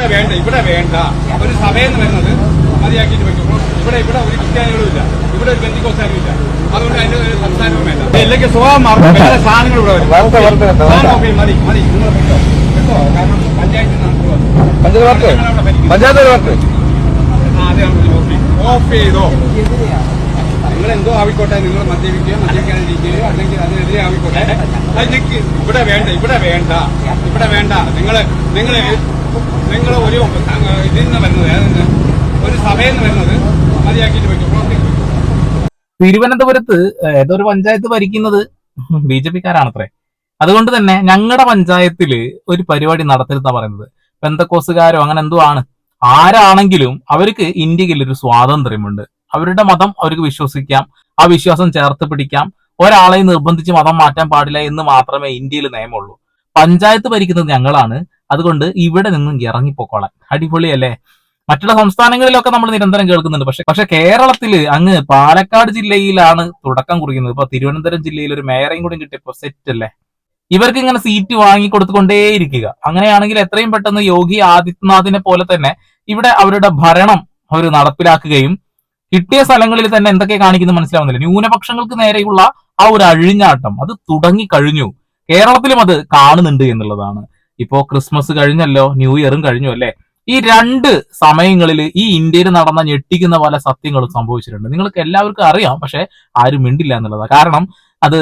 ഇവിടെ വേണ്ട ഇവിടെ വേണ്ട. ഒരു സഭയെന്ന് വരുന്നത് മതിയാക്കിയിട്ട് വെക്കും. ഇവിടെ ഇവിടെ ഒരു ക്രിസ്ത്യാനികളും ഇല്ല. ഇവിടെ ഒരു ബന്ധിക്കോസാരും ഇല്ല. അതുകൊണ്ട് അതിന്റെ ഒരു സംസ്ഥാനവും വേണ്ട. ഇല്ലെങ്കിൽ സ്വഭാവം മാറും. സാധനങ്ങൾ ഇവിടെ വരും. മതി മതി. നിങ്ങൾ കാരണം പഞ്ചായത്തിൽ നിന്നാണ് പഞ്ചായത്ത് ആ, അതെ. ഓഫ് ചെയ്തോ നിങ്ങൾ എന്തോ ആവിക്കോട്ടെ നിങ്ങൾ മദ്യപിക്കുകയോ മദ്യപിക്കാനിരിക്കുകയോ അല്ലെങ്കിൽ അതിനെതിരെ ആവിക്കോട്ടെ. അതിലേക്ക് ഇവിടെ വേണ്ട ഇവിടെ വേണ്ട. ഇവിടെ വേണ്ട. നിങ്ങൾ നിങ്ങൾ നിങ്ങൾ ഒരു ഇതിൽ നിന്ന് വരുന്നത് അതായത് ഒരു സഭയിൽ നിന്ന് വരുന്നത് മതിയാക്കിയിട്ട് വെക്കും പ്രവർത്തിക്കും തിരുവനന്തപുരത്ത് ഏതൊരു പഞ്ചായത്ത് ഭരിക്കുന്നത് ബി ജെ പിക്കാരാണത്രേ. അതുകൊണ്ട് തന്നെ ഞങ്ങളുടെ പഞ്ചായത്തിൽ ഒരു പരിപാടി നടത്തരുതാ പറയുന്നത്. പെന്തക്കോസുകാരോ അങ്ങനെ എന്തോ ആണ്. ആരാണെങ്കിലും അവർക്ക് ഇന്ത്യയിൽ ഒരു സ്വാതന്ത്ര്യമുണ്ട്. അവരുടെ മതം അവർക്ക് വിശ്വസിക്കാം. ആ വിശ്വാസം ചേർത്ത് പിടിക്കാം. ഒരാളെ നിർബന്ധിച്ച് മതം മാറ്റാൻ പാടില്ല എന്ന് മാത്രമേ ഇന്ത്യയിൽ നിയമമുള്ളൂ. പഞ്ചായത്ത് ഭരിക്കുന്നത് ഞങ്ങളാണ്. അതുകൊണ്ട് ഇവിടെ നിന്നും ഇറങ്ങിപ്പോക്കോളാം. അടിപൊളിയല്ലേ? മറ്റുള്ള സംസ്ഥാനങ്ങളിലൊക്കെ നമ്മൾ നിരന്തരം കേൾക്കുന്നുണ്ട്. പക്ഷെ പക്ഷെ കേരളത്തിൽ അങ്ങ് പാലക്കാട് ജില്ലയിലാണ് തുടക്കം കുറിക്കുന്നത് ഇപ്പൊ തിരുവനന്തപുരം ജില്ലയിൽ ഒരു മേയറേയും കൂടി കിട്ടിയപ്പോ സെറ്റ് അല്ലേ? ഇവർക്ക് ഇങ്ങനെ സീറ്റ് വാങ്ങിക്കൊടുത്തുകൊണ്ടേയിരിക്കുക അങ്ങനെയാണെങ്കിൽ എത്രയും പെട്ടെന്ന് യോഗി ആദിത്യനാഥിനെ പോലെ തന്നെ ഇവിടെ അവരുടെ ഭരണം അവർ നടപ്പിലാക്കുകയും കിട്ടിയ സ്ഥലങ്ങളിൽ തന്നെ എന്തൊക്കെ കാണിക്കുന്നു മനസ്സിലാവുന്നില്ല. ന്യൂനപക്ഷങ്ങൾക്ക് നേരെയുള്ള ആ ഒരു അഴിഞ്ഞാട്ടം അത് തുടങ്ങി കഴിഞ്ഞു. കേരളത്തിലും അത് കാണുന്നുണ്ട് എന്നുള്ളതാണ്. ഇപ്പോ ക്രിസ്മസ് കഴിഞ്ഞല്ലോ ന്യൂ ഇയറും കഴിഞ്ഞു അല്ലെ? ഈ രണ്ട് സമയങ്ങളിൽ ഈ ഇന്ത്യയിൽ നടന്ന ഞെട്ടിക്കുന്ന പല സത്യങ്ങളും സംഭവിച്ചിട്ടുണ്ട്. നിങ്ങൾക്ക് എല്ലാവർക്കും അറിയാം പക്ഷെ ആരും മിണ്ടില്ല എന്നുള്ളതാണ് കാരണം അത്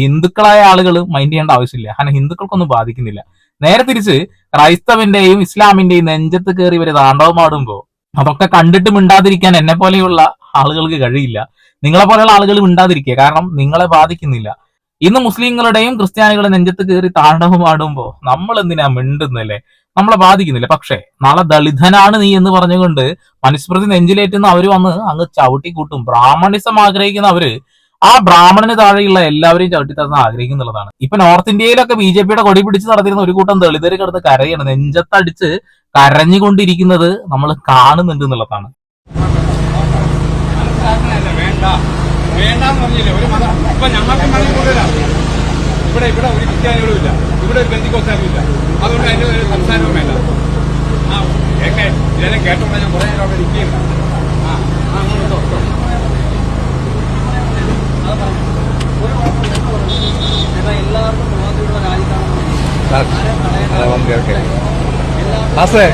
ഹിന്ദുക്കളായ ആളുകൾ മൈൻഡ് ചെയ്യേണ്ട ആവശ്യമില്ല. കാരണം ഹിന്ദുക്കൾക്കൊന്നും ബാധിക്കുന്നില്ല. നേരെ തിരിച്ച് ക്രൈസ്തവന്റെയും ഇസ്ലാമിന്റെയും നെഞ്ചത്ത് കയറി ഇവർ താണ്ഡവമാടുമ്പോ അതൊക്കെ കണ്ടിട്ട് മിണ്ടാതിരിക്കാൻ എന്നെ പോലെയുള്ള ആളുകൾക്ക് കഴിയില്ല. നിങ്ങളെ പോലെയുള്ള ആളുകൾ മിണ്ടാതിരിക്കുക. കാരണം നിങ്ങളെ ബാധിക്കുന്നില്ല. ഇന്ന് മുസ്ലിങ്ങളുടെയും ക്രിസ്ത്യാനികളുടെ നെഞ്ചത്ത് കയറി താണ്ഡവമാടുമ്പോ നമ്മൾ എന്തിനാ മിണ്ടുന്നല്ലേ? നമ്മളെ ബാധിക്കുന്നില്ല. പക്ഷേ നാളെ ദളിതനാണ് നീ എന്ന് പറഞ്ഞുകൊണ്ട് മനുസ്മൃതി നെഞ്ചിലേറ്റുന്ന അവർ വന്ന് അങ്ങ് ചവിട്ടി കൂട്ടും ബ്രാഹ്മണിസം ആഗ്രഹിക്കുന്ന അവർ ആ ബ്രാഹ്മണന് താഴെയുള്ള എല്ലാവരെയും ചവിട്ടി തരുന്ന ആഗ്രഹിക്കുന്നുള്ളതാണ്. ഇപ്പൊ നോർത്ത് ഇന്ത്യയിലൊക്കെ ബി ജെ പിയുടെ കൊടി പിടിച്ച് നടത്തിയിരുന്ന ഒരു കൂട്ടം ദളിതര് കിടന്ന് കരയാണ്. നെഞ്ചത്തടിച്ച് കരഞ്ഞുകൊണ്ടിരിക്കുന്നത് നമ്മൾ കാണുന്നുണ്ട് എന്നുള്ളതാണ്. വേണ്ട. വേണ്ട ഒരു ഇപ്പൊ ഞങ്ങൾക്ക് ഇവിടെ ഇവിടെ ഒരു ക്രിസ്ത്യാനികളും ഇല്ല. ഇവിടെ ഒരു ബന്ധിക്കോസാരും ഇല്ല. അതുകൊണ്ട് അതിന്റെ ഒരു സംസാരവും വേണ്ട. ആ കേട്ടെ ഇതിനെ കേട്ടോണ്ട് ഞാൻ കുറേ നേരം അവിടെ ഇരിക്കുകയില്ല ആ ആ അങ്ങോട്ട് ഇട്ടോ, ഇട്ടോ. ആസേ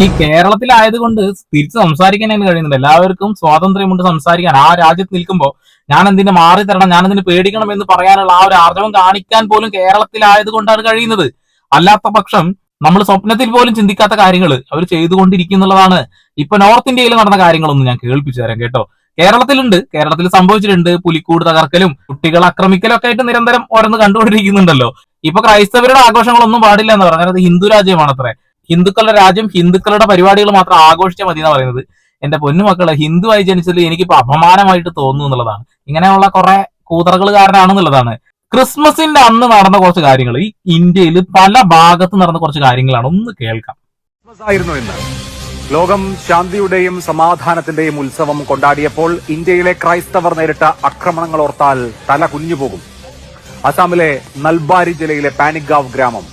ഈ കേരളത്തിലായതുകൊണ്ട് തിരിച്ച് സംസാരിക്കാൻ എനിക്ക് കഴിയുന്നില്ല. എല്ലാവർക്കും സ്വാതന്ത്ര്യമുണ്ട് സംസാരിക്കാൻ. ആ രാജ്യത്ത് നിൽക്കുമ്പോൾ ഞാൻ എന്തിനു മാറി തരണം ഞാൻ എന്തിനു പേടിക്കണം എന്ന് പറയാനുള്ള ആ ഒരു ആർജവം കാണിക്കാൻ പോലും കേരളത്തിലായത് കൊണ്ടാണ് കഴിയുന്നത്. അല്ലാത്ത പക്ഷം നമ്മൾ സ്വപ്നത്തിൽ പോലും ചിന്തിക്കാത്ത കാര്യങ്ങൾ അവർ ചെയ്തുകൊണ്ടിരിക്കുന്നുള്ളതാണ്. ഇപ്പൊ നോർത്ത് ഇന്ത്യയിൽ നടന്ന കാര്യങ്ങളൊന്നും ഞാൻ കേൾപ്പിച്ചു തരാം കേട്ടോ. കേരളത്തിലുണ്ട് കേരളത്തിൽ സംഭവിച്ചിട്ടുണ്ട്. പുലിക്കൂട് തകർക്കലും കുട്ടികൾ ആക്രമിക്കലും ഒക്കെ ആയിട്ട് നിരന്തരം ഓരോന്ന് കണ്ടുകൊണ്ടിരിക്കുന്നുണ്ടല്ലോ. ഇപ്പൊ ക്രൈസ്തവരുടെ ആഘോഷങ്ങളൊന്നും പാടില്ല എന്ന് പറഞ്ഞാൽ അത് ഹിന്ദു രാജ്യമാണത്രേ. ഹിന്ദുക്കളുടെ രാജ്യം ഹിന്ദുക്കളുടെ പരിപാടികൾ മാത്രം ആഘോഷിച്ചാൽ മതി എന്നാണ് പറയുന്നത്. എന്റെ പൊന്നുമക്കളെ ഹിന്ദുവായി ജനിച്ചതിൽ എനിക്കിപ്പോ അപമാനമായിട്ട് തോന്നുന്നു എന്നുള്ളതാണ്. ഇങ്ങനെയുള്ള കുറെ കൂതറകൾ കാരനാണെന്നുള്ളതാണ് ക്രിസ്മസിന്റെ അന്ന് നടന്ന കുറച്ച് കാര്യങ്ങൾ ഈ ഇന്ത്യയിൽ പല ഭാഗത്ത് നടന്ന കുറച്ച് കാര്യങ്ങളാണ്. ഒന്ന് കേൾക്കാം. ക്രിസ്മസ് ആയിരുന്നു എന്ന് ലോകം ശാന്തിയുടെയും സമാധാനത്തിന്റെയും ഉത്സവം കൊണ്ടാടിയപ്പോൾ ഇന്ത്യയിലെ ക്രൈസ്തവർ നേരിട്ട ആക്രമണങ്ങൾ ഓർത്താൽ തല കുഞ്ഞുപോകും. അസാമിലെ നൽബാരി ജില്ലയിലെ പാനിഗാവ് ഗ്രാമം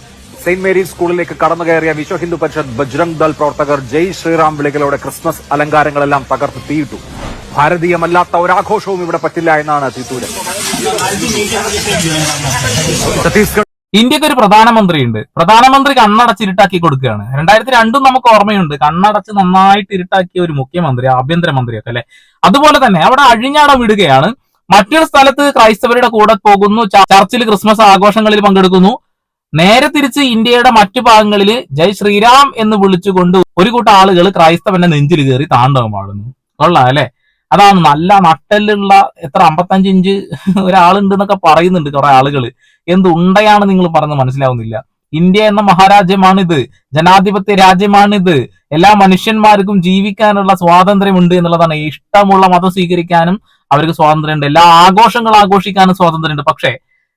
സെയിന്റ് മേരീസ് സ്കൂളിലേക്ക് കടന്നു കയറിയ വിശ്വ ഹിന്ദു പരിഷത്ത് ബജ്രംഗ് ദൾ പ്രവർത്തകർ ജയ് ശ്രീറാം വിളികളോടെ ക്രിസ്മസ് അലങ്കാരങ്ങളെല്ലാം തകർത്ത് തീയിട്ടു. ഭാരതീയമല്ലാത്ത ഒരാഘോഷവും ഇവിടെ പറ്റില്ല എന്നാണ് തീത്തൂര്. ഛത്തീസ്ഗഡ് ഇന്ത്യയ്ക്ക് ഒരു പ്രധാനമന്ത്രിയുണ്ട്. പ്രധാനമന്ത്രി കണ്ണടച്ച് ഇരുട്ടാക്കി കൊടുക്കുകയാണ്. രണ്ടായിരത്തി രണ്ടും നമുക്ക് ഓർമ്മയുണ്ട്. കണ്ണടച്ച് നന്നായിട്ട് ഇരുട്ടാക്കിയ ഒരു മുഖ്യമന്ത്രി ആഭ്യന്തരമന്ത്രിയൊക്കെ അല്ലെ? അതുപോലെ തന്നെ അവിടെ അഴിഞ്ഞാട വിടുകയാണ്. മറ്റൊരു സ്ഥലത്ത് ക്രൈസ്തവരുടെ കൂടെ പോകുന്നു. ചർച്ചിൽ ക്രിസ്മസ് ആഘോഷങ്ങളിൽ പങ്കെടുക്കുന്നു. നേരെ തിരിച്ച് ഇന്ത്യയുടെ മറ്റു ഭാഗങ്ങളിൽ ജയ് ശ്രീരാം എന്ന് വിളിച്ചുകൊണ്ട് ഒരു കൂട്ടം ആളുകൾ ക്രൈസ്തവന്റെ നെഞ്ചിൽ കയറി താണ്ഡവമാടുന്നു കൊള്ളാം അല്ലെ? അതാണ് നല്ല നട്ടലുള്ള എത്ര അമ്പത്തഞ്ച് ഇഞ്ച് ഒരാളുണ്ട് എന്നൊക്കെ പറയുന്നുണ്ട് കുറെ ആളുകൾ എന്തുണ്ടയാണ് നിങ്ങൾ പറഞ്ഞ് മനസ്സിലാവുന്നില്ല. ഇന്ത്യ എന്ന മഹാരാജ്യമാണിത്. ജനാധിപത്യ രാജ്യമാണിത്. എല്ലാ മനുഷ്യന്മാർക്കും ജീവിക്കാനുള്ള സ്വാതന്ത്ര്യമുണ്ട് എന്നുള്ളതാണ്. ഇഷ്ടമുള്ള മതം സ്വീകരിക്കാനും അവർക്ക് സ്വാതന്ത്ര്യമുണ്ട്. എല്ലാ ആഘോഷങ്ങൾ ആഘോഷിക്കാനും സ്വാതന്ത്ര്യമുണ്ട്. പക്ഷേ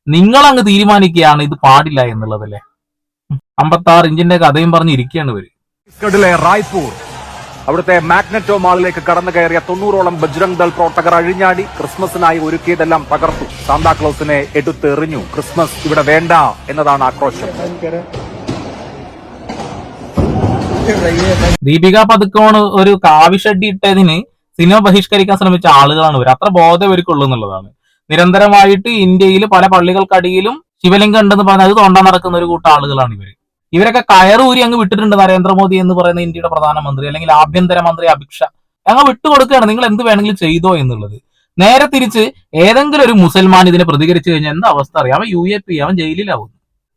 നിങ്ങൾ അങ്ങ് തീരുമാനിക്കുകയാണ് ഇത് പാടില്ല എന്നുള്ളതല്ലേ? അമ്പത്തി ആറ് ഇഞ്ചിന്റെ കഥയും പറഞ്ഞിരിക്കുകയാണ് ഇവർ. റായ്പൂർ അവിടുത്തെ മാഗ്നറ്റോ മാളിലേക്ക് കടന്നു കയറിയ തൊണ്ണൂറോളം ബജ്രംഗ് ദൾ പ്രവർത്തകർ അഴിഞ്ഞാടി ക്രിസ്മസിനായി ഒരുക്കിയതെല്ലാം തകർത്തു. സാന്താക്ലോസിനെ എടുത്തെറിഞ്ഞു ക്രിസ്മസ് ഇവിടെ വേണ്ട എന്നതാണ് ആക്രോശം. ദീപിക പതുക്കോണ് ഒരു കാവിഷഡ്ഡി ഇട്ടതിന് സിനിമ ബഹിഷ്കരിക്കാൻ ശ്രമിച്ച ആളുകളാണ് ഇവർ അത്ര ബോധം ഇവർക്കുള്ളൂ എന്നുള്ളതാണ്. നിരന്തരമായിട്ട് ഇന്ത്യയിൽ പല പള്ളികൾക്കടിയിലും ശിവലിംഗം ഉണ്ടെന്ന് പറഞ്ഞാൽ അത് തോണ്ടാൻ നടക്കുന്ന ഒരു കൂട്ടം ആളുകളാണ് ഇവർ ഇവരൊക്കെ കയറൂരി അങ്ങ് വിട്ടിട്ടുണ്ട് നരേന്ദ്രമോദി എന്ന് പറയുന്ന ഇന്ത്യയുടെ പ്രധാനമന്ത്രി അല്ലെങ്കിൽ ആഭ്യന്തരമന്ത്രി അമിത് ഷാ അങ്ങ് വിട്ടുകൊടുക്കുകയാണ്. നിങ്ങൾ എന്ത് വേണമെങ്കിലും ചെയ്തോ എന്നുള്ളത്. നേരെ തിരിച്ച് ഏതെങ്കിലും ഒരു മുസൽമാൻ ഇതിനെ പ്രതികരിച്ചു കഴിഞ്ഞാൽ എന്താ അവസ്ഥ അറിയാം. അവൻ യു എ പി അവൻ ജയിലിലാവും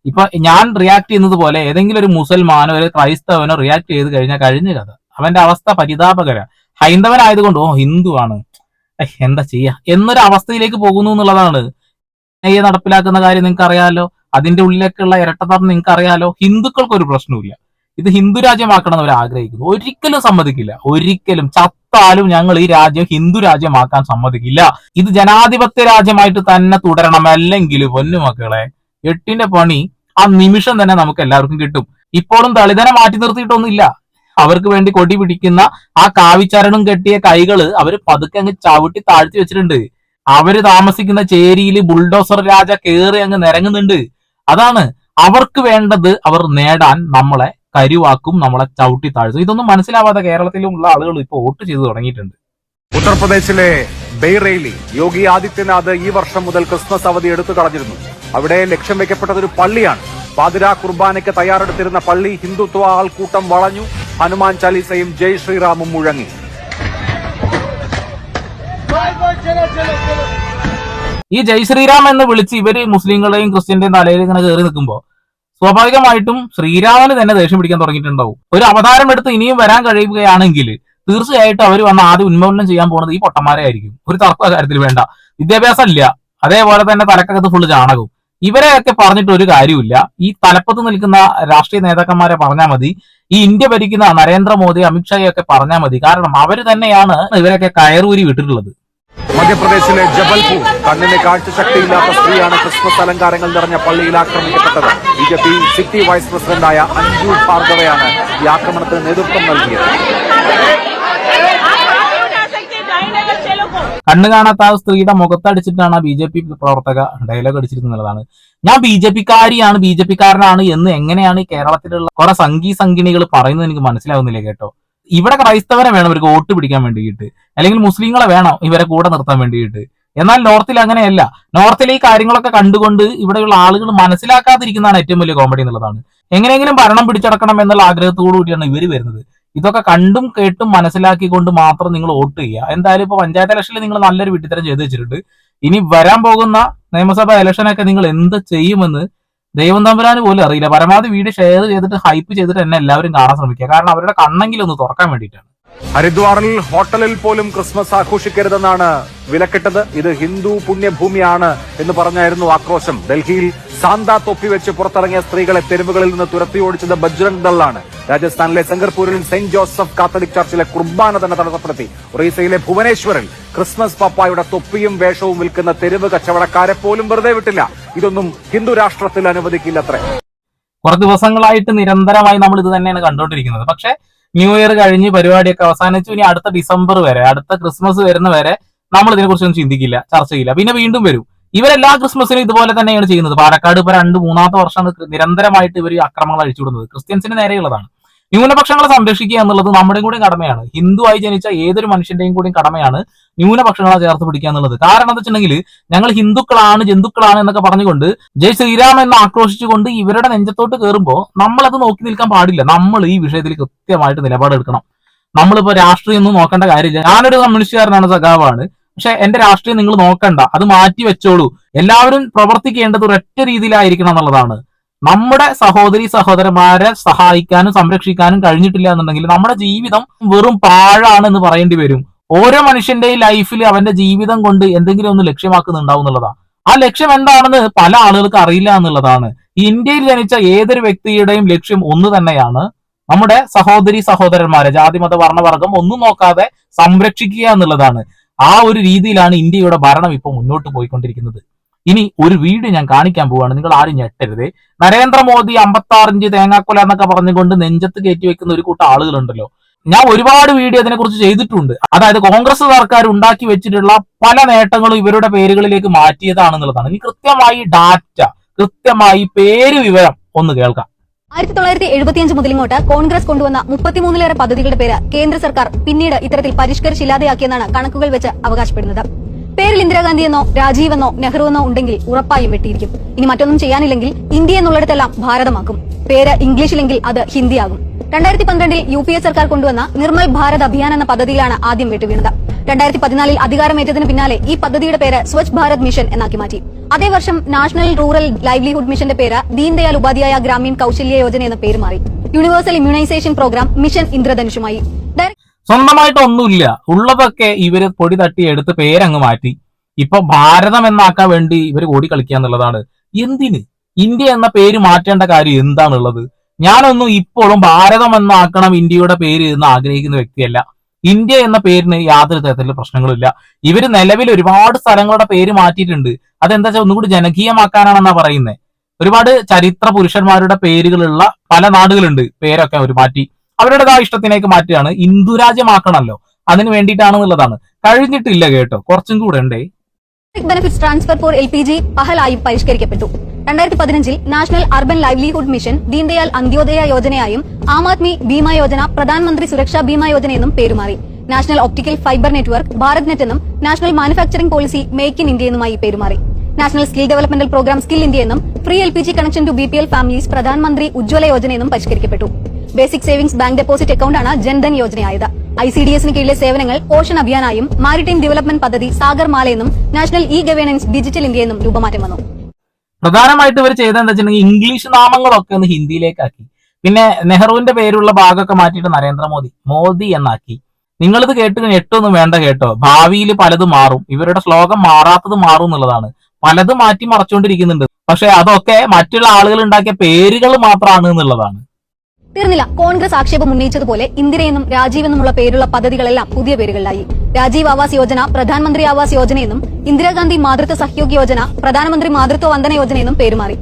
ഇപ്പൊ ഞാൻ റിയാക്ട് ചെയ്യുന്നത് പോലെ ഏതെങ്കിലും ഒരു മുസൽമാനോ ഒരു ക്രൈസ്തവനോ റിയാക്ട് ചെയ്ത് കഴിഞ്ഞാൽ കഴിഞ്ഞ കഥ. അവന്റെ അവസ്ഥ പരിതാപകര. ഹൈന്ദവനായതുകൊണ്ട് ഓ ഹിന്ദു ആണ് എന്താ ചെയ്യാ? എന്നൊരു അവസ്ഥയിലേക്ക് പോകുന്നു എന്നുള്ളതാണ്. ഐ നടപ്പിലാക്കുന്ന കാര്യം നിങ്ങൾക്ക് അറിയാലോ അതിന്റെ ഉള്ളിലേക്കുള്ള ഇരട്ടത്തറ നിങ്ങൾക്ക് അറിയാലോ ഹിന്ദുക്കൾക്ക് ഒരു പ്രശ്നവുമില്ല. ഇത് ഹിന്ദു രാജ്യമാക്കണം അവർ ആഗ്രഹിക്കുന്നു. ഒരിക്കലും സമ്മതിക്കില്ല. ഒരിക്കലും ചത്താലും ഞങ്ങൾ ഈ രാജ്യം ഹിന്ദു രാജ്യമാക്കാൻ സമ്മതിക്കില്ല. ഇത് ജനാധിപത്യ രാജ്യമായിട്ട് തന്നെ തുടരണം. അല്ലെങ്കിൽ പൊന്നുമക്കളെ എട്ടിന്റെ പണി ആ നിമിഷം തന്നെ നമുക്ക് എല്ലാവർക്കും കിട്ടും. ഇപ്പോഴും ദളിതനെ മാറ്റി നിർത്തിയിട്ടൊന്നുമില്ല. അവർക്ക് വേണ്ടി കൊടി പിടിക്കുന്ന ആ കാവിച്ചരണം കെട്ടിയ കൈകൾ അവർ പതുക്കെ അങ്ങ് ചവിട്ടി താഴ്ത്തി വെച്ചിട്ടുണ്ട്. അവർ താമസിക്കുന്ന ചേരിയിൽ ബുൾഡോസർ രാജ കേറി അങ്ങ് നിരങ്ങുന്നുണ്ട്. അതാണ് അവർക്ക് വേണ്ടത് അവർ നേടാൻ നമ്മളെ കരുവാക്കും നമ്മളെ ചവിട്ടി താഴ്ത്തും. ഇതൊന്നും മനസ്സിലാവാതെ കേരളത്തിലുമുള്ള ആളുകൾ ഇപ്പോൾ വോട്ട് ചെയ്തു തുടങ്ങിയിട്ടുണ്ട്. ഉത്തർപ്രദേശിലെ ബെയ്റെയിലി യോഗി ആദിത്യനാഥ് ഈ വർഷം മുതൽ ക്രിസ്മസ് അവധി എടുത്തു കളഞ്ഞിരുന്നു. അവിടെ ലക്ഷ്യം വെക്കപ്പെട്ടത് ഒരു പള്ളിയാണ്. പാതിരാ കുർബാനയ്ക്ക് തയ്യാറെടുത്തിരുന്ന പള്ളി ഹിന്ദുത്വ ആൾക്കൂട്ടം വളഞ്ഞു. ഹനുമാൻ ചാലീസയും ജയ് ശ്രീറാമും മുഴങ്ങി. ഈ ജയ് ശ്രീറാം എന്ന് വിളിച്ച് ഇവർ മുസ്ലിങ്ങളുടെയും ക്രിസ്ത്യന്റെയും തലയിൽ ഇങ്ങനെ കയറി നിൽക്കുമ്പോൾ സ്വാഭാവികമായിട്ടും ശ്രീരാമന് തന്നെ ദേഷ്യം പിടിക്കാൻ തുടങ്ങിയിട്ടുണ്ടാവും. ഒരു അവതാരം എടുത്ത് ഇനിയും വരാൻ കഴിയുകയാണെങ്കിൽ തീർച്ചയായിട്ടും അവർ വന്ന് ആദ്യം ഉന്മൂലനം ചെയ്യാൻ പോകുന്നത് ഈ പൊട്ടന്മാരെ ആയിരിക്കും. ഒരു തർക്ക കാര്യത്തിൽ വേണ്ട. വിദ്യാഭ്യാസം ഇല്ല. അതേപോലെ തന്നെ തലക്കകത്ത് ഫുള്ള് ചാണകവും ഇവരെയൊക്കെ പറഞ്ഞിട്ട് ഒരു കാര്യമില്ല ഈ തലപ്പത്ത് നിൽക്കുന്ന രാഷ്ട്രീയ നേതാക്കന്മാരെ പറഞ്ഞാൽ മതി. ഈ ഇന്ത്യ ഭരിക്കുന്ന നരേന്ദ്രമോദി അമിത്ഷായൊക്കെ പറഞ്ഞാൽ മതി. കാരണം അവർ തന്നെയാണ് ഇവരൊക്കെ കയറൂരി വിട്ടിട്ടുള്ളത്. മധ്യപ്രദേശിലെ ജബൽപൂർ കണ്ണിന് കാഴ്ചശക്തിയില്ലാത്ത സ്ത്രീയാണ് ക്രിസ്മസ് അലങ്കാരങ്ങൾ നിറഞ്ഞ പള്ളിയിൽ ആക്രമിക്കപ്പെട്ടത്. ബിജെപി സിറ്റി വൈസ് പ്രസിഡന്റായ അഞ്ജു ഭാർഗവയാണ് ഈ ആക്രമണത്തിന് നേതൃത്വം നൽകിയത്. കണ്ണു കാണാത്ത ആ സ്ത്രീയുടെ മുഖത്തടിച്ചിട്ടാണ് ബി ജെ പി പ്രവർത്തക ഡയലോഗ് അടിച്ചിരുന്നതാണ് ഞാൻ ബി ജെ പിക്കാരിയാണ് ബി ജെ പിക്കാരനാണ് എന്ന് എങ്ങനെയാണ് ഈ കേരളത്തിലുള്ള കുറെ സംഘീ സംഘിണികൾ പറയുന്നത് എനിക്ക് മനസ്സിലാവുന്നില്ല കേട്ടോ. ഇവിടെ ക്രൈസ്തവരെ വേണം ഇവർക്ക് വോട്ട് പിടിക്കാൻ വേണ്ടിയിട്ട്. അല്ലെങ്കിൽ മുസ്ലിങ്ങളെ വേണം ഇവരെ കൂടെ നിർത്താൻ വേണ്ടിയിട്ട്. എന്നാൽ നോർത്തിൽ അങ്ങനെയല്ല. നോർത്തിലെ ഈ കാര്യങ്ങളൊക്കെ കണ്ടുകൊണ്ട് ഇവിടെയുള്ള ആളുകൾ മനസ്സിലാക്കാതിരിക്കുന്നതാണ് ഏറ്റവും വലിയ കോമഡി എന്നുള്ളതാണ്. എങ്ങനെയെങ്കിലും ഭരണം പിടിച്ചടക്കണം എന്നുള്ള ആഗ്രഹത്തോടു കൂടിയാണ് ഇവർ വരുന്നത്. ഇതൊക്കെ കണ്ടും കേട്ടും മനസ്സിലാക്കിക്കൊണ്ട് മാത്രം നിങ്ങൾ വോട്ട് ചെയ്യുക. എന്തായാലും ഇപ്പൊ പഞ്ചായത്ത് ഇലക്ഷനിൽ നിങ്ങൾ നല്ലൊരു വിട്ടിത്തരം ചെയ്തു വെച്ചിട്ടുണ്ട്. ഇനി വരാൻ പോകുന്ന നിയമസഭാ ഇലക്ഷനൊക്കെ നിങ്ങൾ എന്ത് ചെയ്യുമെന്ന് ദൈവം തമ്പുരാന് പോലും അറിയില്ല. പരമാവധി വീഡിയോ ഷെയർ ചെയ്തിട്ട് ഹൈപ്പ് ചെയ്തിട്ട് എന്നെ എല്ലാവരും കാണാൻ ശ്രമിക്കുക. കാരണം അവരുടെ കണ്ണെങ്കിലും ഒന്ന് തുറക്കാൻ വേണ്ടിയിട്ടാണ്. ഹരിദ്വാറിൽ ഹോട്ടലിൽ പോലും ക്രിസ്മസ് ആഘോഷിക്കരുതെന്നാണ് വിലക്കിട്ടത്. ഇത് ഹിന്ദു പുണ്യഭൂമിയാണ് എന്ന് പറഞ്ഞായിരുന്നു ആക്രോശം. ഡൽഹിയിൽ സാന്ത തൊപ്പി വെച്ച് പുറത്തിറങ്ങിയ സ്ത്രീകളെ തെരുവുകളിൽ നിന്ന് തുരത്തി ഓടിച്ചത് ബജ്രംഗ് ദളാണ്. രാജസ്ഥാനിലെ സംഗർപൂരിൽ സെന്റ് ജോസഫ് കാത്തലിക് ചർച്ചിലെ കുർബാന തന്നെ തടസ്സപ്പെടുത്തി. ഒറീസയിലെ ഭുവനേശ്വറിൽ ക്രിസ്മസ് പപ്പായുടെ തൊപ്പിയും വേഷവും വിൽക്കുന്ന തെരുവ് കച്ചവടക്കാരെ പോലും വെറുതെ വിട്ടില്ല. ഇതൊന്നും ഹിന്ദു രാഷ്ട്രത്തിൽ അനുവദിക്കില്ലത്രേ. കുറച്ച് ദിവസങ്ങളായിട്ട് നിരന്തരമായി നമ്മൾ ഇത് തന്നെയാണ് കണ്ടുകൊണ്ടിരിക്കുന്നത്. പക്ഷെ ന്യൂ ഇയർ കഴിഞ്ഞ് പരിപാടിയൊക്കെ അവസാനിച്ചു. ഇനി അടുത്ത ഡിസംബർ വരെ അടുത്ത ക്രിസ്മസ് വരുന്ന വരെ നമ്മൾ ഇതിനെക്കുറിച്ചൊന്നും ചിന്തിക്കില്ല ചർച്ച ചെയ്യില്ല. പിന്നെ വീണ്ടും വരും. ഇവരെല്ലാ ക്രിസ്മസിനും ഇതുപോലെ തന്നെയാണ് ചെയ്യുന്നത്. പാലക്കാട് ഇപ്പൊ രണ്ട് മൂന്നാമത്തെ വർഷമാണ് നിരന്തരമായിട്ട് ഇവർ അക്രമങ്ങൾ അഴിച്ചുവിടുന്നത്. ക്രിസ്ത്യൻസിന് നേരെയുള്ളതാണ്. ന്യൂനപക്ഷങ്ങളെ സംരക്ഷിക്കുക എന്നുള്ളത് നമ്മുടെയും കൂടി കടമയാണ്. ഹിന്ദുവായി ജനിച്ച ഏതൊരു മനുഷ്യന്റെയും കൂടി കടമയാണ് ന്യൂനപക്ഷങ്ങളെ ചേർത്ത് പിടിക്കുക എന്നുള്ളത്. കാരണം എന്താ വെച്ചിട്ടുണ്ടെങ്കിൽ ഞങ്ങൾ ഹിന്ദുക്കളാണ് ജന്തുക്കളാണ് എന്നൊക്കെ പറഞ്ഞുകൊണ്ട് ജയ് ശ്രീരാം എന്ന് ആക്രോശിച്ചുകൊണ്ട് ഇവരുടെ നെഞ്ചത്തോട്ട് കയറുമ്പോൾ നമ്മളത് നോക്കി നിൽക്കാൻ പാടില്ല. നമ്മൾ ഈ വിഷയത്തിൽ കൃത്യമായിട്ട് നിലപാടെടുക്കണം. നമ്മളിപ്പോ രാഷ്ട്രീയം ഒന്നും നോക്കേണ്ട കാര്യമില്ല. ഞാനൊരു കമ്മ്യൂണിസ്റ്റുകാരനാണ് സഖാവാണ്. പക്ഷെ എന്റെ രാഷ്ട്രീയം നിങ്ങൾ നോക്കണ്ട. അത് മാറ്റി വെച്ചോളൂ. എല്ലാവരും പ്രവർത്തിക്കേണ്ടത് ഒരൊറ്റ രീതിയിലായിരിക്കണം എന്നുള്ളതാണ്. നമ്മുടെ സഹോദരി സഹോദരന്മാരെ സഹായിക്കാനും സംരക്ഷിക്കാനും കഴിഞ്ഞിട്ടില്ല എന്നുണ്ടെങ്കിൽ നമ്മുടെ ജീവിതം വെറും പാഴാണ് എന്ന് പറയേണ്ടി വരും. ഓരോ മനുഷ്യന്റെയും ലൈഫിൽ അവന്റെ ജീവിതം കൊണ്ട് എന്തെങ്കിലും ഒന്ന് ലക്ഷ്യമാക്കുന്നുണ്ടാവും എന്നുള്ളതാണ്. ആ ലക്ഷ്യം എന്താണെന്ന് പല ആളുകൾക്ക് അറിയില്ല എന്നുള്ളതാണ്. ഇന്ത്യയിൽ ജനിച്ച ഏതൊരു വ്യക്തിയുടെയും ലക്ഷ്യം ഒന്ന് തന്നെയാണ്. നമ്മുടെ സഹോദരി സഹോദരന്മാരെ ജാതി മത വർണവർഗം ഒന്നും നോക്കാതെ സംരക്ഷിക്കുക എന്നുള്ളതാണ്. ആ ഒരു രീതിയിലാണ് ഇന്ത്യയുടെ ഭരണം ഇപ്പോൾ മുന്നോട്ട് പോയിക്കൊണ്ടിരിക്കുന്നത്. ഇനി ഒരു വീഡിയോ ഞാൻ കാണിക്കാൻ പോവാണ്. നിങ്ങൾ ആരും ഞെട്ടരുത്. നരേന്ദ്രമോദി അമ്പത്തി ആറിഞ്ച് തേങ്ങാക്കൊല എന്നൊക്കെ പറഞ്ഞുകൊണ്ട് നെഞ്ചത്ത് കയറ്റി വെക്കുന്ന ഒരു കൂട്ടം ആളുകളുണ്ടല്ലോ. ഞാൻ ഒരുപാട് വീഡിയോ അതിനെക്കുറിച്ച് ചെയ്തിട്ടുണ്ട്. അതായത് കോൺഗ്രസ് സർക്കാർ ഉണ്ടാക്കി വെച്ചിട്ടുള്ള പല നേട്ടങ്ങളും ഇവരുടെ പേരുകളിലേക്ക് മാറ്റിയതാണെന്നുള്ളതാണ്. ഇനി കൃത്യമായി ഡാറ്റ കൃത്യമായി പേര് വിവരം ഒന്ന് കേൾക്കാം. ആയിരത്തി തൊള്ളായിരത്തി എഴുപത്തിയഞ്ച് മുതൽ ഇങ്ങോട്ട് കോൺഗ്രസ് കൊണ്ടുവന്ന മുപ്പത്തിമൂന്നിലേറെ പദ്ധതികളുടെ പേര് കേന്ദ്ര സർക്കാർ പിന്നീട് ഇത്തരത്തിൽ പരിഷ്കരിച്ചില്ലാതെയാക്കിയെന്നാണ് കണക്കുകൾ വെച്ച് അവകാശപ്പെടുന്നത്. പേരിൽ ഇന്ദിരാഗാന്ധി എന്നോ രാജീവ് എന്നോ നെഹ്റു എന്നോ ഉണ്ടെങ്കിൽ ഉറപ്പായും വെട്ടിയിരിക്കും. ഇനി മറ്റൊന്നും ചെയ്യാനില്ലെങ്കിൽ ഇന്ത്യ എന്നുള്ളിടത്തെല്ലാം ഭാരതമാക്കും. പേര് ഇംഗ്ലീഷിലെങ്കിൽ അത് ഹിന്ദിയാകും. രണ്ടായിരത്തി പന്ത്രണ്ടിൽ യു പി എ സർക്കാർ കൊണ്ടുവന്ന നിർമ്മൽ ഭാരത് അഭിയാൻ എന്ന പദ്ധതിയിലാണ് ആദ്യം വെട്ടുവീണത്. രണ്ടായിരത്തി പതിനാലിൽ അധികാരമേറ്റതിന് പിന്നാലെ ഈ പദ്ധതിയുടെ പേര് സ്വച്ഛ് ഭാരത് മിഷൻ എന്നാക്കി മാറ്റി. അതേ വർഷം നാഷണൽ റൂറൽ ലൈവ്ലിഹുഡ് മിഷന്റെ പേര് ദീൻദയാൽ ഉപാധ്യായ ഗ്രാമീൺ കൌശല്യ യോജന എന്ന പേര് മാറി. യൂണിവേഴ്സൽ ഇമ്മ്യൂണൈസേഷൻ പ്രോഗ്രാം മിഷൻ ഇന്ദ്രധനുഷുമായി. സ്വന്തമായിട്ട് ഒന്നുമില്ല ഉള്ളതൊക്കെ ഇവർ പൊടി തട്ടി എടുത്ത് പേരങ്ങ് മാറ്റി. ഇപ്പൊ ഭാരതം എന്നാക്കാൻ വേണ്ടി ഇവർ ഓടി കളിക്കുക എന്നുള്ളതാണ്. എന്തിന്? ഇന്ത്യ എന്ന പേര് മാറ്റേണ്ട കാര്യം എന്താണുള്ളത്? ഞാനൊന്നും ഇപ്പോഴും ഭാരതം എന്നാക്കണം ഇന്ത്യയുടെ പേര് എന്ന് ആഗ്രഹിക്കുന്ന വ്യക്തിയല്ല. ഇന്ത്യ എന്ന പേരിന് യാതൊരു തരത്തിലുള്ള പ്രശ്നങ്ങളില്ല ഇവർ നിലവിൽ ഒരുപാട് സ്ഥലങ്ങളുടെ പേര് മാറ്റിയിട്ടുണ്ട്. അതെന്താ വെച്ചാൽ ഒന്നുകൂടി ജനകീയമാക്കാനാണെന്നാ പറയുന്നത് ഒരുപാട് ചരിത്ര പുരുഷന്മാരുടെ പേരുകളുള്ള പല നാടുകളുണ്ട്. പേരൊക്കെ അവർ മാറ്റി. അവരുടേതായ ഇഷ്ടത്തിനേക്ക് മാറ്റുകയാണ്. ഹിന്ദുരാജ്യമാക്കണമല്ലോ അതിന് വേണ്ടിയിട്ടാണെന്നുള്ളതാണ്. കഴിഞ്ഞിട്ടില്ല കേട്ടോ. കുറച്ചും കൂടെ ഉണ്ടേ. Benefits transfer for L P G പഹലായും പരിഷ്കരിക്കപ്പെട്ടു. രണ്ടായിരത്തി പതിനഞ്ചിൽ national urban livelihood mission Deendayal Antyodaya യോജനയായും Aam Aadmi Bima Yojana Pradhan Mantri Suraksha Bima Yojana എന്നും പേരുമാറി. National optical fibre network Bharat net എന്നും national manufacturing policy make in India എന്നുമായി പേരുമാറി. National skill developmental programme skill India എന്നും free L P G connection to B P L families Pradhan Mantri Ujjwala Yojana എന്നും പരിഷ്കരിക്കപ്പെട്ടു. Basic savings bank deposit അക്കൌണ്ടാണ് ജൻധൻ യോജനയായത്. I C D എസിന് കീഴിലെ സേവനങ്ങൾ പോഷൻ അഭിയാനായും maritime development പദ്ധതി സാഗർമാല എന്നും national e governance digital India എന്നും രൂപമാറ്റം വന്നു. പ്രധാനമായിട്ട് ഇവർ ചെയ്തതെന്താ വെച്ചിട്ടുണ്ടെങ്കിൽ ഇംഗ്ലീഷ് നാമങ്ങളൊക്കെ ഒന്ന് ഹിന്ദിയിലേക്കാക്കി. പിന്നെ നെഹ്റുവിന്റെ പേരുള്ള ഭാഗമൊക്കെ മാറ്റിയിട്ട് നരേന്ദ്രമോദി മോദി എന്നാക്കി. നിങ്ങളിത് കേട്ട് ഞെട്ടൊന്നും വേണ്ട കേട്ടോ. ഭാവിയിൽ പലതും മാറും. ഇവരുടെ ശ്ലോകം മാറാത്തത് മാറും എന്നുള്ളതാണ്. പലതും മാറ്റി മറച്ചുകൊണ്ടിരിക്കുന്നുണ്ട്. പക്ഷെ അതൊക്കെ മറ്റുള്ള ആളുകൾ ഉണ്ടാക്കിയ പേരുകൾ മാത്രമാണ് എന്നുള്ളതാണ്. തീർന്നില്ല കോൺഗ്രസ് ആക്ഷേപം ഉന്നയിച്ചതുപോലെ ഇന്ദിരയെന്നും രാജീവ് എന്നുമുള്ള പേരുള്ള പദ്ധതികളെല്ലാം പുതിയ പേരുകളിലായി. രാജീവ് ആവാസ് യോജന പ്രധാനമന്ത്രി ആവാസ് യോജനയെന്നും ഇന്ദിരാഗാന്ധി മാതൃത്വ സഹയോഗ് യോജന പ്രധാനമന്ത്രി മാതൃത്വ വന്ദന യോജനയെന്നും പേരുമാറി.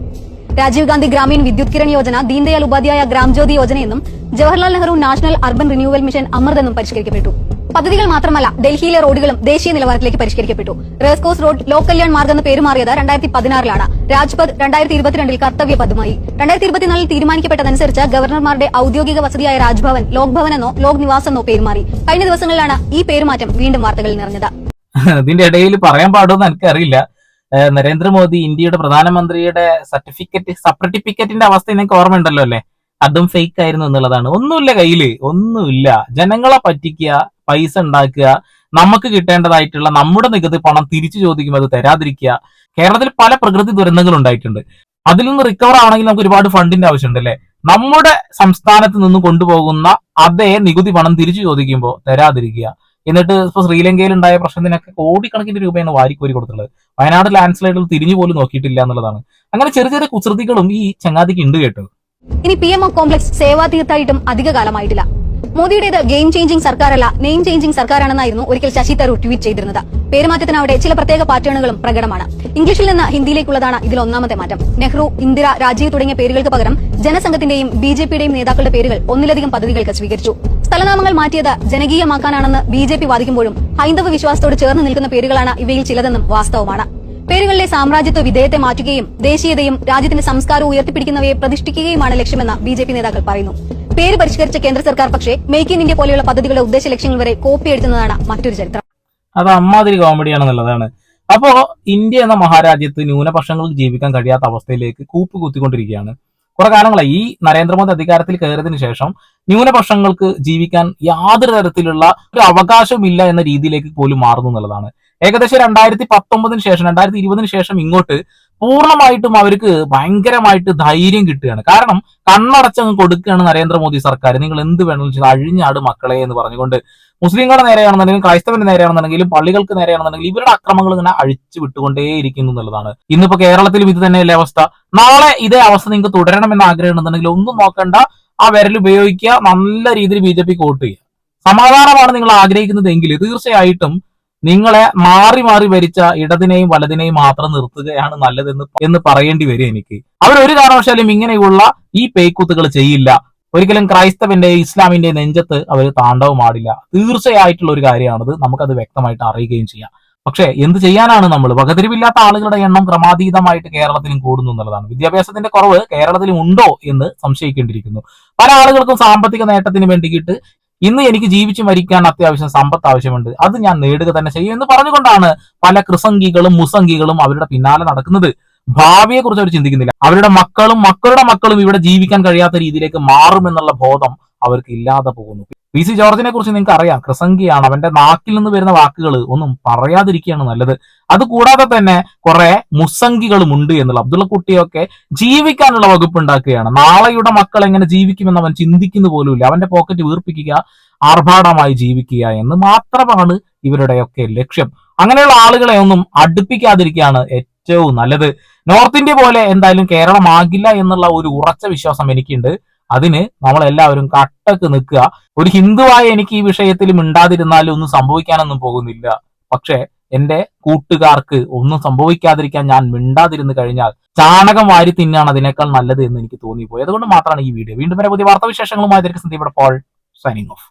Rajiv Gandhi Grameen Vidyut Kiran Yojana Deendayal Upadhyaya Gram യോജനയെന്നും Yojana Jawaharlal Nehru national urban renewal mission Amrut എന്നും പരിഷ്കരിക്കപ്പെട്ടു. പദ്ധതികൾ മാത്രമല്ല ഡൽഹിയിലെ റോഡുകളും ദേശീയ നിലവാരത്തിലേക്ക് പരിഷ്കരിക്കപ്പെട്ടു. റേസ്കോസ് റോഡ് ലോക് കല്യാൺ മാർഗ് പേര് പേരുമാറിയത് രണ്ടായിരത്തി പതിനാറിലാണ് രാജ്പഥ് രണ്ടായിരത്തി ഇരുപത്തിരണ്ടിൽ കർത്തവ്യ പദമായി. രണ്ടായിരത്തി ഇരുപത്തിനാലിൽ തീരുമാനിക്കപ്പെട്ടതനുസരിച്ച് ഗവർണർമാരുടെ ഔദ്യോഗിക വസതിയായ രാജ്ഭവൻ ലോക് ഭവൻ എന്നോ ലോക് നിവാസ് എന്നോ പേരുമാറി കഴിഞ്ഞ ദിവസങ്ങളിലാണ് ഈ പേരുമാറ്റം വീണ്ടും വാർത്തകളിൽ നിറഞ്ഞത്. ഇതിന്റെ ഇടയിൽ പറയാൻ പാടുമെന്ന് എനിക്കറിയില്ല. നരേന്ദ്രമോദി ഇന്ത്യയുടെ പ്രധാനമന്ത്രിയുടെ സർട്ടിഫിക്കറ്റ് സർട്ടിഫിക്കറ്റിന്റെ അവസ്ഥ എനിക്ക് ഓർമ്മയുണ്ടല്ലോ അല്ലെ? അതും ഫേക്ക് ആയിരുന്നു എന്നുള്ളതാണ്. ഒന്നുമില്ല കയ്യിൽ ഒന്നുമില്ല. ജനങ്ങളെ പറ്റിക്കുക പൈസ ഉണ്ടാക്കുക നമുക്ക് കിട്ടേണ്ടതായിട്ടുള്ള നമ്മുടെ നികുതി പണം തിരിച്ചു ചോദിക്കുമ്പോൾ അത് തരാതിരിക്കുക. കേരളത്തിൽ പല പ്രകൃതി ദുരന്തങ്ങൾ ഉണ്ടായിട്ടുണ്ട്. അതിൽ നിന്ന് റിക്കവർ ആവണമെങ്കിൽ നമുക്ക് ഒരുപാട് ഫണ്ടിന്റെ ആവശ്യമുണ്ട് അല്ലെ? നമ്മുടെ സംസ്ഥാനത്ത് നിന്ന് കൊണ്ടുപോകുന്ന അതേ നികുതി പണം തിരിച്ചു ചോദിക്കുമ്പോൾ തരാതിരിക്കുക. എന്നിട്ട് ഇപ്പൊ ശ്രീലങ്കയിൽ ഉണ്ടായ പ്രശ്നത്തിനൊക്കെ കോടിക്കണക്കിന് രൂപയാണ് വാരിക്കോരി കൊടുത്തിട്ടുള്ളത്. വയനാട് ലാൻഡ് സ്ലൈഡിൽ തിരിഞ്ഞു പോലും നോക്കിയിട്ടില്ല എന്നുള്ളതാണ്. അങ്ങനെ ചെറിയ ചെറിയ കുസൃതികളും ഈ ചങ്ങാതിക്ക് ഉണ്ട് കേട്ടോ. ഇനി പി എം കോംപ്ലക്സ് സേവാ അധികകാലമായിട്ടില്ല അധിക കാലമായിട്ടില്ല. മോദിയുടേത് ഗെയിം ചേഞ്ചിങ് സർക്കാരല്ല നെയിം ചേഞ്ചിങ് സർക്കാരാണെന്നായിരുന്നു ഒരിക്കൽ ശശി തരൂർ ട്വീറ്റ് ചെയ്തിരുന്നത്. പേരുമാറ്റത്തിനവിടെ ചില പ്രത്യേക പാറ്റേണുകളും പ്രകടമാണ്. ഇംഗ്ലീഷിൽ നിന്ന് ഹിന്ദിയിലേക്കുള്ളതാണ് ഇതിൽ ഒന്നാമത്തെ മാറ്റം. നെഹ്റു ഇന്ദിര രാജീവ് തുടങ്ങിയ പേരുകൾക്ക് പകരം ജനസംഘത്തിന്റെയും ബി ജെ പിയുടെയും നേതാക്കളുടെ പേരുകൾ ഒന്നിലധികം പദ്ധതികൾക്ക് സ്വീകരിച്ചു. സ്ഥലനാമങ്ങൾ മാറ്റിയത് ജനകീയമാക്കാനാണെന്ന് ബി ജെ പി വാദിക്കുമ്പോഴും ഹൈന്ദവ വിശ്വാസത്തോട് ചേർന്ന് നിൽക്കുന്ന പേരുകളാണ് ഇവയിൽ ചിലതെന്നും വാസ്തവമാണ്. പേരുകളിലെ സാമ്രാജ്യത്വ വിധേയത്തെ മാറ്റുകയും ദേശീയതയും രാജ്യത്തിന്റെ സംസ്കാരവും ഉയർത്തിപ്പിടിക്കുന്നവയെ പ്രതിഷ്ഠിക്കുകയുമാണ് ലക്ഷ്യമെന്ന് ബി നേതാക്കൾ പറയുന്നു. പേര് പരിഷ്കരിച്ച കേന്ദ്ര സർക്കാർ പക്ഷേ മേക്ക് ഇൻ ഇന്ത്യ പോലെയുള്ള പദ്ധതികളുടെ ഉദ്ദേശ ലക്ഷ്യങ്ങൾ വരെ കോപ്പി എടുത്തുന്നതാണ് മറ്റൊരു ചരിത്രം. അത് അമ്മാതിരി കോമഡിയാണെന്നുള്ളതാണ് അപ്പോ ഇന്ത്യ എന്ന മഹാരാജ്യത്ത് ന്യൂനപക്ഷങ്ങൾക്ക് ജീവിക്കാൻ കഴിയാത്ത അവസ്ഥയിലേക്ക് കൂപ്പ് കുത്തിക്കൊണ്ടിരിക്കുകയാണ്. കുറെ കാലങ്ങളായി ഈ നരേന്ദ്രമോദി അധികാരത്തിൽ കയറിയതിനു ശേഷം ന്യൂനപക്ഷങ്ങൾക്ക് ജീവിക്കാൻ യാതൊരു തരത്തിലുള്ള ഒരു അവകാശമില്ല എന്ന രീതിയിലേക്ക് പോലും മാറുന്നു എന്നുള്ളതാണ്. ഏകദേശം രണ്ടായിരത്തി പത്തൊമ്പതിന് ശേഷം രണ്ടായിരത്തി ഇരുപതിന് ശേഷം ഇങ്ങോട്ട് പൂർണമായിട്ടും അവർക്ക് ഭയങ്കരമായിട്ട് ധൈര്യം കിട്ടുകയാണ്. കാരണം കണ്ണടച്ചങ്ങ് കൊടുക്കുകയാണ് നരേന്ദ്രമോദി സർക്കാർ. നിങ്ങൾ എന്ത് വേണമെന്ന് വെച്ചാൽ അഴിഞ്ഞാട് മക്കളെ എന്ന് പറഞ്ഞുകൊണ്ട്. മുസ്ലിങ്ങളുടെ നേരെയാണെന്നുണ്ടെങ്കിലും ക്രൈസ്തവന്റെ നേരെയാണെന്നുണ്ടെങ്കിലും പള്ളികൾക്ക് നേരെയാണെന്നുണ്ടെങ്കിലും ഇവരുടെ അക്രമങ്ങൾ ഇങ്ങനെ അഴിച്ചു വിട്ടുകൊണ്ടേയിരിക്കുന്നു എന്നുള്ളതാണ്. ഇന്നിപ്പോ കേരളത്തിലും ഇത് തന്നെയല്ലേ അവസ്ഥ. നാളെ ഇതേ അവസ്ഥ നിങ്ങൾക്ക് തുടരണമെന്ന് ആഗ്രഹം ഉണ്ടെന്നുണ്ടെങ്കിൽ ഒന്നും നോക്കണ്ട. ആ വിരൽ ഉപയോഗിക്കുക. നല്ല രീതിയിൽ ബി ജെ പിക്ക് വോട്ട് ചെയ്യുക. സമാധാനമാണ് നിങ്ങൾ ആഗ്രഹിക്കുന്നതെങ്കിൽ തീർച്ചയായിട്ടും നിങ്ങളെ മാറി മാറി ഭരിച്ച ഇടതിനെയും വലതിനെയും മാത്രം നിർത്തുകയാണ് നല്ലതെന്ന് എന്ന് പറയേണ്ടി വരും എനിക്ക്. അവർ ഒരു കാരണവശാലും ഇങ്ങനെയുള്ള ഈ പേക്കൂത്തുകൾ ചെയ്യില്ല. ഒരിക്കലും ക്രൈസ്തവന്റെ ഇസ്ലാമിന്റെ നെഞ്ചത്ത് അവർ താണ്ഡവം ആടില്ല. തീർച്ചയായിട്ടുള്ള ഒരു കാര്യമാണത്. നമുക്കത് വ്യക്തമായിട്ട് അറിയുകയും ചെയ്യാം. പക്ഷേ എന്ത് ചെയ്യാനാണ് നമ്മൾ? വകതിരിവില്ലാത്ത ആളുകളുടെ എണ്ണം ക്രമാതീതമായിട്ട് കേരളത്തിലും കൂടുന്നു എന്നുള്ളതാണ്. വിദ്യാഭ്യാസത്തിന്റെ കുറവ് കേരളത്തിലും ഉണ്ടോ എന്ന് സംശയിക്കേണ്ടിയിരിക്കുന്നു. പല ആളുകൾക്കും സാമ്പത്തിക നേട്ടത്തിന് വേണ്ടിയിട്ട് ഇന്ന് എനിക്ക് ജീവിച്ച് മരിക്കാൻ അത്യാവശ്യം സമ്പത്ത് ആവശ്യമുണ്ട്. അത് ഞാൻ നേടുക തന്നെ ചെയ്യും എന്ന് പറഞ്ഞുകൊണ്ടാണ് പല കൃസംഗികളും മുസംഗികളും അവരുടെ പിന്നാലെ നടക്കുന്നത്. ഭാവിയെ കുറിച്ച് അവർ ചിന്തിക്കുന്നില്ല. അവരുടെ മക്കളും മക്കളുടെ മക്കളും ഇവിടെ ജീവിക്കാൻ കഴിയാത്ത രീതിയിലേക്ക് മാറുമെന്നുള്ള ബോധം അവർക്ക് ഇല്ലാതെ പോകുന്നു. പി സി ജോർജിനെ കുറിച്ച് നിങ്ങൾക്ക് അറിയാം. കൃസംഗിയാണ്. അവന്റെ നാക്കിൽ നിന്ന് വരുന്ന വാക്കുകൾ ഒന്നും പറയാതിരിക്കുകയാണ് നല്ലത്. അതുകൂടാതെ തന്നെ കുറെ മുസംഗികളും ഉണ്ട് എന്നുള്ള അബ്ദുള്ള കുട്ടിയൊക്കെ ജീവിക്കാനുള്ള വകുപ്പ് ഉണ്ടാക്കുകയാണ്. നാളെയുടെ മക്കൾ എങ്ങനെ ജീവിക്കുമെന്ന് അവൻ ചിന്തിക്കുന്നു പോലുമില്ല. അവന്റെ പോക്കറ്റ് വീർപ്പിക്കുക ആർഭാടമായി ജീവിക്കുക എന്ന് മാത്രമാണ് ഇവരുടെയൊക്കെ ലക്ഷ്യം. അങ്ങനെയുള്ള ആളുകളെ ഒന്നും അടുപ്പിക്കാതിരിക്കുകയാണ് ഏറ്റവും നല്ലത്. നോർത്ത് ഇന്ത്യ പോലെ എന്തായാലും കേരളമാകില്ല എന്നുള്ള ഒരു ഉറച്ച വിശ്വാസം എനിക്കുണ്ട്. അതിന് നമ്മളെല്ലാവരും കട്ടക്ക് നിൽക്കുക. ഒരു ഹിന്ദുവായ എനിക്ക് ഈ വിഷയത്തിൽ മിണ്ടാതിരുന്നാലും ഒന്നും സംഭവിക്കാനൊന്നും പോകുന്നില്ല. പക്ഷേ എന്റെ കൂട്ടുകാർക്ക് ഒന്നും സംഭവിക്കാതിരിക്കാൻ ഞാൻ മിണ്ടാതിരുന്നു കഴിഞ്ഞാൽ ചാണകം വാരി തിന്നാണ് അതിനേക്കാൾ നല്ലത് എന്ന് എനിക്ക് തോന്നിപ്പോയി. അതുകൊണ്ട് മാത്രമാണ് ഈ വീഡിയോ. വീണ്ടും വരെ പുതിയ വാർത്താവിശേഷങ്ങളുമായി സന്ദീപ് പോൾ സൈനിങ് ഓഫ്